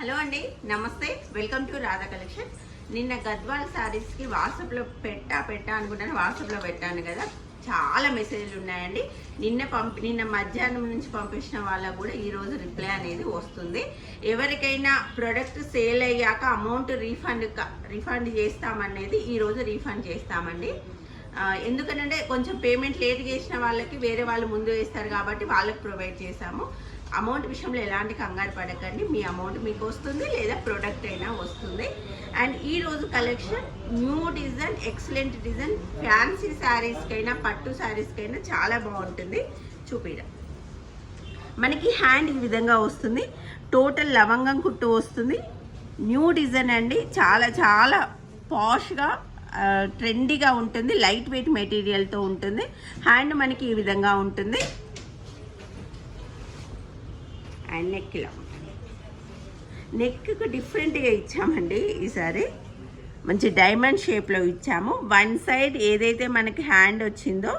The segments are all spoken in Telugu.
హలో అండి నమస్తే. Welcome to Radha collection. నిన్న గద్వాల్ శారీస్కి వాట్సాప్లో పెట్టా పెట్టా అనుకుంటాను. వాట్సాప్లో పెట్టాను కదా. చాలా మెసేజ్లు ఉన్నాయండి. నిన్న పంపి నిన్న మధ్యాహ్నం నుంచి పంపించిన వాళ్ళకు కూడా ఈరోజు రిప్లై అనేది వస్తుంది. ఎవరికైనా ప్రొడక్ట్ సేల్ అయ్యాక అమౌంట్ రీఫండ్ రీఫండ్ చేస్తామనేది ఈరోజు రీఫండ్ చేస్తామండి. ఎందుకంటే కొంచెం పేమెంట్ లేట్ చేసిన వాళ్ళకి వేరే వాళ్ళు ముందు వేస్తారు కాబట్టి వాళ్ళకి ప్రొవైడ్ చేశాము. అమౌంట్ విషయంలో ఎలాంటి కంగారు పడకండి. మీ అమౌంట్ మీకు వస్తుంది లేదా ప్రోడక్ట్ అయినా వస్తుంది. అండ్ ఈరోజు collection new design excellent design fancy శారీస్కైనా పట్టు శారీస్కైనా చాలా బాగుంటుంది. చూపిరా. మనకి హ్యాండ్ ఈ విధంగా వస్తుంది. టోటల్ లవంగం కుట్టు వస్తుంది. న్యూ డిజైన్ అండి. చాలా చాలా పాష్గా ట్రెండీగా ఉంటుంది. లైట్ వెయిట్ మెటీరియల్తో ఉంటుంది. హ్యాండ్ మనకి ఈ విధంగా ఉంటుంది. అండ్ నెక్ ఇలా ఉంటుంది నెక్కు డిఫరెంట్గా ఇచ్చామండి ఈసారి. మంచి డైమండ్ షేప్లో ఇచ్చాము. వన్ సైడ్ ఏదైతే మనకి హ్యాండ్ వచ్చిందో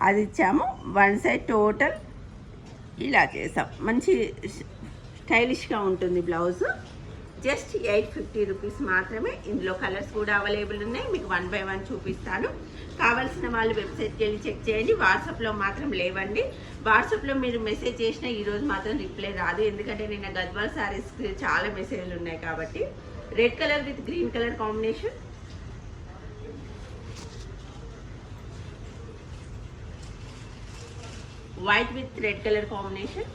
అది ఇచ్చాము. వన్ సైడ్ టోటల్ ఇలా చేసాం. మంచి స్టైలిష్గా ఉంటుంది blouse. Just eight fifty rupees మాత్రమే. ఇందులో కలర్స్ కూడా అవైలబుల్ ఉన్నాయి. మీకు వన్ బై వన్ చూపిస్తాను. కావాల్సిన వాళ్ళు వెబ్సైట్కి వెళ్ళి చెక్ చేయండి. వాట్సాప్లో మాత్రం లేవండి. వాట్సాప్లో మీరు మెసేజ్ చేసిన ఈరోజు మాత్రం రిప్లై రాదు. ఎందుకంటే నిన్న గద్వాల్ శారీస్కి చాలా మెసేజ్లు ఉన్నాయి కాబట్టి. Red colour with green colour combination. White with red colour combination.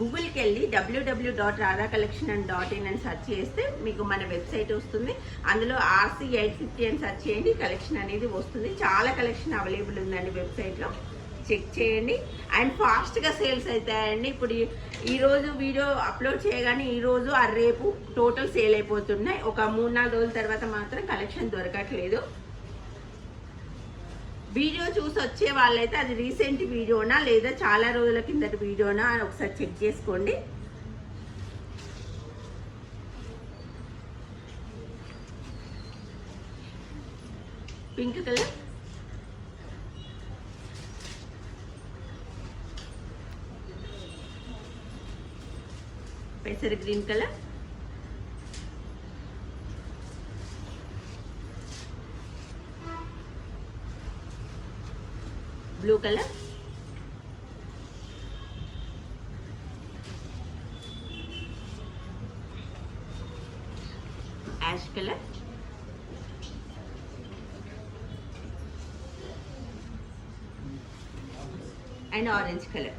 గూగుల్కి వెళ్ళి W W dot Radha collection and dot in అని సెర్చ్ చేస్తే మీకు మన వెబ్సైట్ వస్తుంది. అందులో ఆర్సీ ఎయిట్ ఫిఫ్టీ అని సెర్చ్ చేయండి. కలెక్షన్ అనేది వస్తుంది. చాలా కలెక్షన్ అవైలబుల్ ఉందండి వెబ్సైట్లో. చెక్ చేయండి. అండ్ ఫాస్ట్గా సేల్స్ అవుతాయండి ఇప్పుడు ఈరోజు వీడియో అప్లోడ్ చేయగానే ఈరోజు ఆ రేపు టోటల్ సేల్ అయిపోతున్నాయి. ఒక మూడు నాలుగు రోజుల తర్వాత మాత్రం కలెక్షన్ దొరకట్లేదు. వీడియో చూసి వచ్చే వాళ్ళైతే అది రీసెంట్ వీడియోనా లేదా చాలా రోజుల కిందటి వీడియోనా అని ఒకసారి చెక్ చేసుకోండి. Pink colour? పెసర green colour? Blue colour ash colour and orange colour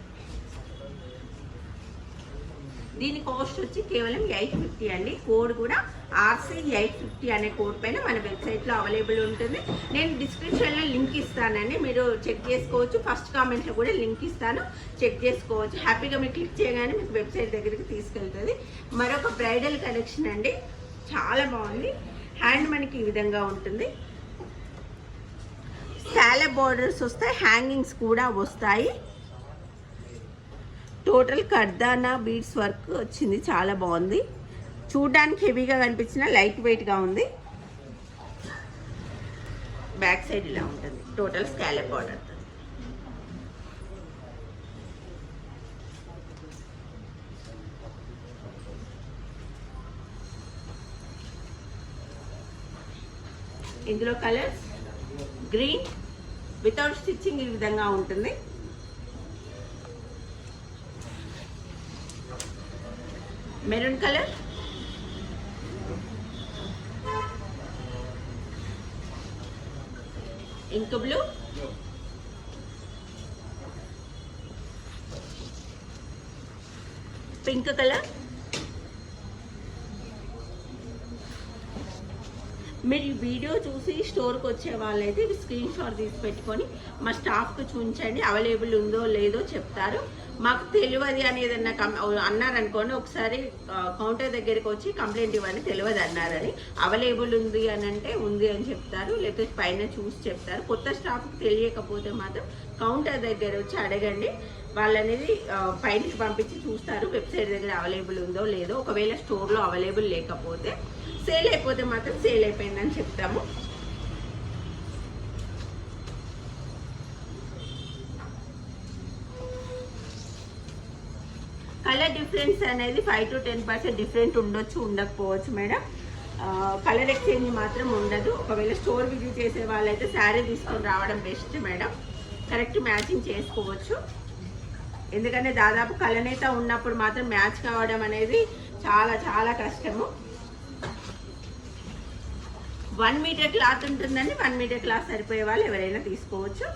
దీని కాస్ట్ వచ్చి కేవలం ఎయిట్ ఫిఫ్టీ అండి. కోడ్ కూడా ఆర్సీ ఎయిట్ ఫిఫ్టీ అనే కోడ్ పైన మన వెబ్సైట్లో అవైలబుల్ ఉంటుంది. నేను డిస్క్రిప్షన్లో లింక్ ఇస్తానండి. మీరు చెక్ చేసుకోవచ్చు. ఫస్ట్ కామెంట్లో కూడా లింక్ ఇస్తాను. చెక్ చేసుకోవచ్చు. హ్యాపీగా మీరు క్లిక్ చేయగానే మీకు వెబ్సైట్ దగ్గరికి తీసుకెళ్తుంది. మరొక బ్రైడల్ కలెక్షన్ అండి. చాలా బాగుంది. హ్యాండ్ మనకి ఈ విధంగా ఉంటుంది. శాల బార్డర్స్ వస్తాయి. హ్యాంగింగ్స్ కూడా వస్తాయి. టోటల్ కర్దానా బీడ్స్ వర్క్ వచ్చింది. చాలా బాగుంది. చూడ్డానికి హెవీగా కనిపించిన లైట్ వెయిట్గా ఉంది. బ్యాక్ సైడ్ ఇలా ఉంటుంది. టోటల్ స్కాలప్ బార్డర్ ఇందులో కలర్స్ గ్రీన్ వితౌట్ స్టిచ్చింగ్ ఈ విధంగా ఉంటుంది. Maroon colour ink blue. Pink colour. మీరు ఈ వీడియో చూసి స్టోర్కి వచ్చే వాళ్ళైతే ఇవి స్క్రీన్ షాట్ తీసి పెట్టుకొని మా స్టాఫ్కి చూపించండి అవైలబుల్ ఉందో లేదో చెప్తారు. మాకు తెలియదు అనేది అన్నారనుకోండి ఒకసారి కౌంటర్ దగ్గరికి వచ్చి కంప్లైంట్ ఇవ్వని తెలియదు అన్నారని. అవైలబుల్ ఉంది అని అంటే ఉంది అని చెప్తారు లేకపోతే పైన చూసి చెప్తారు. కొత్త స్టాఫ్కి తెలియకపోతే మాత్రం కౌంటర్ దగ్గర వచ్చి అడగండి. వాళ్ళనేది అనేది పైనకి పంపించి చూస్తారు వెబ్సైట్ దగ్గర అవైలబుల్ ఉందో లేదో. ఒకవేళ స్టోర్లో అవైలబుల్ లేకపోతే సేల్ అయిపోతే మాత్రం సేల్ అయిపోయిందని చెప్తాము కలర్ డిఫరెన్స్ అనేది five to ten percent different ఉండొచ్చు ఉండకపోవచ్చు మేడం. కలర్ ఎక్స్చేంజ్ మాత్రం ఉండదు. ఒకవేళ స్టోర్ విజిట్ చేసే వాళ్ళైతే శారీ తీసుకొని రావడం బెస్ట్ మేడం. కరెక్ట్ మ్యాచింగ్ చేసుకోవచ్చు. ఎందుకంటే దాదాపు కలనేత ఉన్నప్పుడు మాత్రం మ్యాచ్ కావడం అనేది చాలా చాలా కష్టము. వన్ మీటర్ క్లాత్ ఉంటుందండి. వన్ మీటర్ క్లాత్ సరిపోయే వాళ్ళు ఎవరైనా తీసుకోవచ్చు.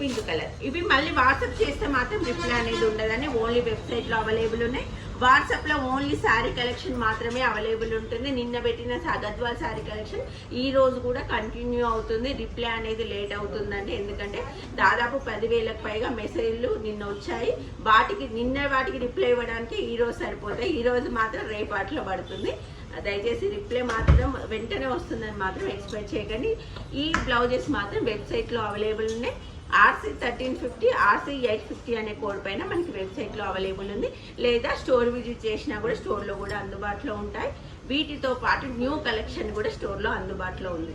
Pink colour. ఇవి మళ్ళీ వాట్సాప్ చేస్తే మాత్రం రిప్లై అనేది ఉండదని ఓన్లీ వెబ్సైట్లో అవైలబుల్ ఉన్నాయి. వాట్సాప్లో ఓన్లీ శారీ కలెక్షన్ మాత్రమే అవైలబుల్ ఉంటుంది. నిన్న పెట్టిన సా- గద్వాల్ శారీ కలెక్షన్ ఈ రోజు కూడా కంటిన్యూ అవుతుంది. రిప్లై అనేది లేట్ అవుతుందండి. ఎందుకంటే దాదాపు పదివేలకు పైగా మెసేజ్లు నిన్న వచ్చాయి. వాటికి నిన్న వాటికి రిప్లై ఇవ్వడానికి ఈ రోజు సరిపోతాయి. ఈ రోజు మాత్రం రేపాట్లో పడుతుంది. దయచేసి రిప్లై మాత్రం వెంటనే వస్తుందని మాత్రం ఎక్స్పెక్ట్ చేయకండి. ఈ బ్లౌజెస్ మాత్రం వెబ్సైట్లో అవైలబుల్ ఉన్నాయి. RC thirteen fifty RC eight fifty అనే కోడ్ పైన మనకి వెబ్సైట్లో అవైలబుల్ ఉంది. లేదా స్టోర్ విజిట్ చేసినా కూడా స్టోర్లో కూడా అందుబాటులో ఉంటాయి. వీటితో పాటు న్యూ కలెక్షన్ కూడా స్టోర్లో అందుబాటులో ఉంది.